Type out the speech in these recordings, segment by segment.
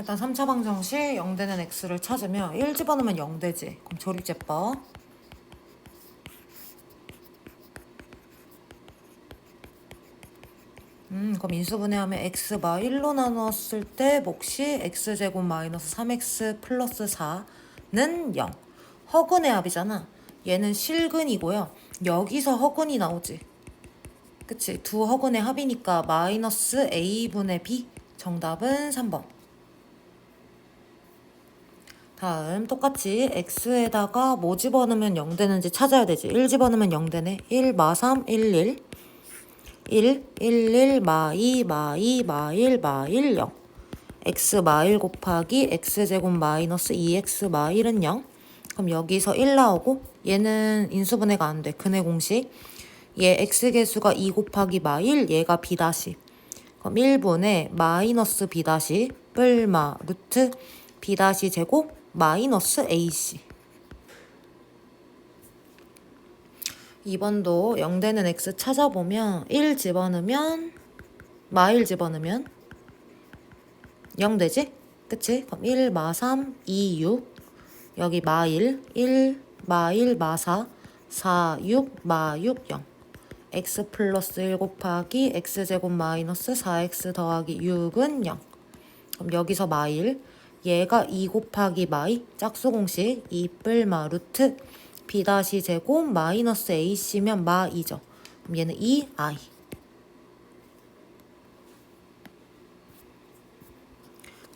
일단 3차 방정식 0되는 x를 찾으면 1 집어넣으면 0되지. 그럼 조립제법. 음, 그럼 인수분해하면 x가 1로 나누었을 때 몫이 x제곱 마이너스 3x 플러스 4는 0. 허근의 합이잖아. 얘는 실근이고요. 여기서 허근이 나오지. 그치? 두 허근의 합이니까 마이너스 a분의 b. 정답은 3번. 다음 똑같이 x에다가 뭐 집어넣으면 0 되는지 찾아야 되지. 1 집어넣으면 0 되네. 1 마 3 1 1 1 1 1 마 2 마 2 마 1 마 1 0 x 마 1 곱하기 x제곱 마이너스 2x 마 1은 0 그럼 여기서 1 나오고 얘는 인수분해가 안 돼. 근해 공식 얘 x개수가 2 곱하기 마 1, 얘가 b 다시 그럼 1분의 마이너스 b 다시 뿔마 루트 b 다시 제곱 마이너스 ac 2번도 0 되는 x 찾아보면 1 집어넣으면 마1 집어넣으면 0 되지? 그치? 그럼 1 마 3, 2, 6 여기 마 1, 1마 1, 마 4, 4, 6, 마 6, 0 x 플러스 1 곱하기 x제곱 마이너스 4x 더하기 6은 0 그럼 여기서 마 1, 얘가 2 곱하기 마이 짝수 공식 2 뿔마 루트 b 다시 제곱 마이너스 ac면 마 2죠. 그럼 얘는 2i.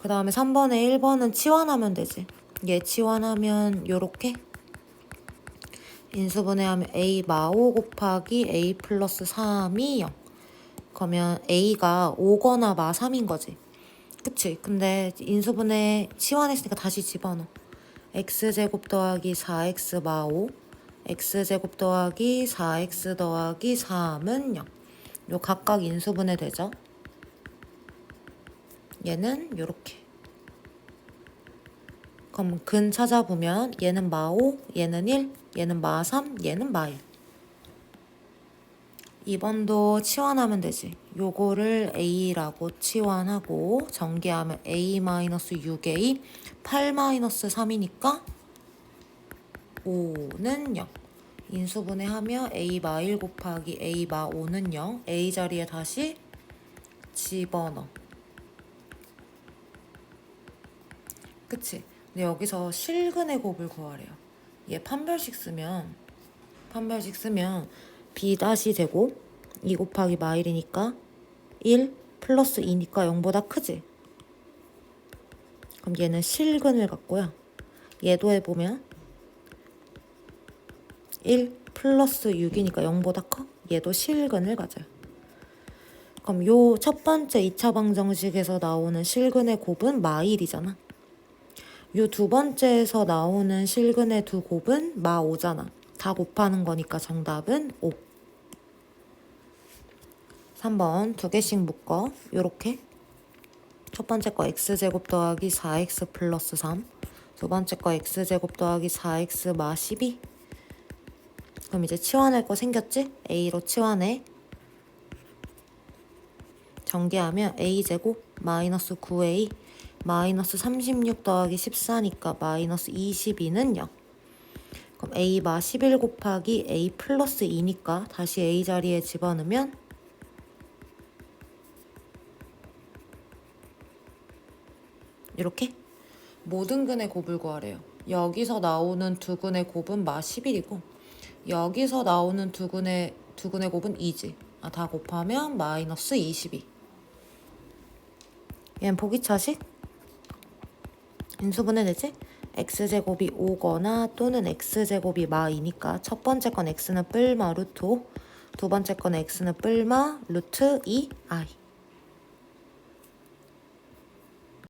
그 다음에 3번에 1번은 치환하면 되지. 얘 치환하면 요렇게 인수분해하면 a 마5 곱하기 a 플러스 3이 0. 그러면 a가 5거나 마 3인 거지. 그치? 근데 인수분해 치환했으니까 다시 집어넣어. x제곱 더하기 4x 마 5, x제곱 더하기 4x 더하기 3은 0. 요 각각 인수분해 되죠? 얘는 요렇게. 그럼 근 찾아보면 얘는 마 5, 얘는 1, 얘는 마 3, 얘는 마 1. 2번도 치환하면 되지. 요거를 a라고 치환하고 전개하면 a-6a 8-3이니까 5는 0. 인수분해하면 a 마 1 곱하기 a 마 5는 0. a 자리에 다시 집어넣어. 그치? 근데 여기서 실근의 곱을 구하래요. 얘 판별식 쓰면 판별식 쓰면 b 다시 제곱 2 곱하기 마 1이니까 1 플러스 2니까 0보다 크지? 그럼 얘는 실근을 갖고요. 얘도 해보면 1 플러스 6이니까 0보다 커? 얘도 실근을 가져요. 그럼 요 첫 번째 2차 방정식에서 나오는 실근의 곱은 마1이잖아. 요 두 번째에서 나오는 실근의 두 곱은 마5잖아. 다 곱하는 거니까 정답은 5. 3번 두 개씩 묶어. 요렇게. 첫 번째 거 x제곱 더하기 4x 플러스 3. 두 번째 거 x제곱 더하기 4x 마 12. 그럼 이제 치환할 거 생겼지? a로 치환해. 전개하면 a제곱 마이너스 9a 마이너스 36 더하기 14니까 마이너스 22는 0. 그럼 a 마11 곱하기 a 플러스 2니까 다시 a 자리에 집어넣으면 이렇게 모든 근의 곱을 구하래요. 여기서 나오는 두 근의 곱은 마 11이고 여기서 나오는 두 근의 두 근의 곱은 2지. 아, 다 곱하면 마이너스 22. 얘는 보기차식 인수분해 되지? X제곱이 5거나 또는 x제곱이 마 2니까 첫 번째 건 x는 뿔마 루트 5, 두 번째 건 x는 뿔마 루트 2i.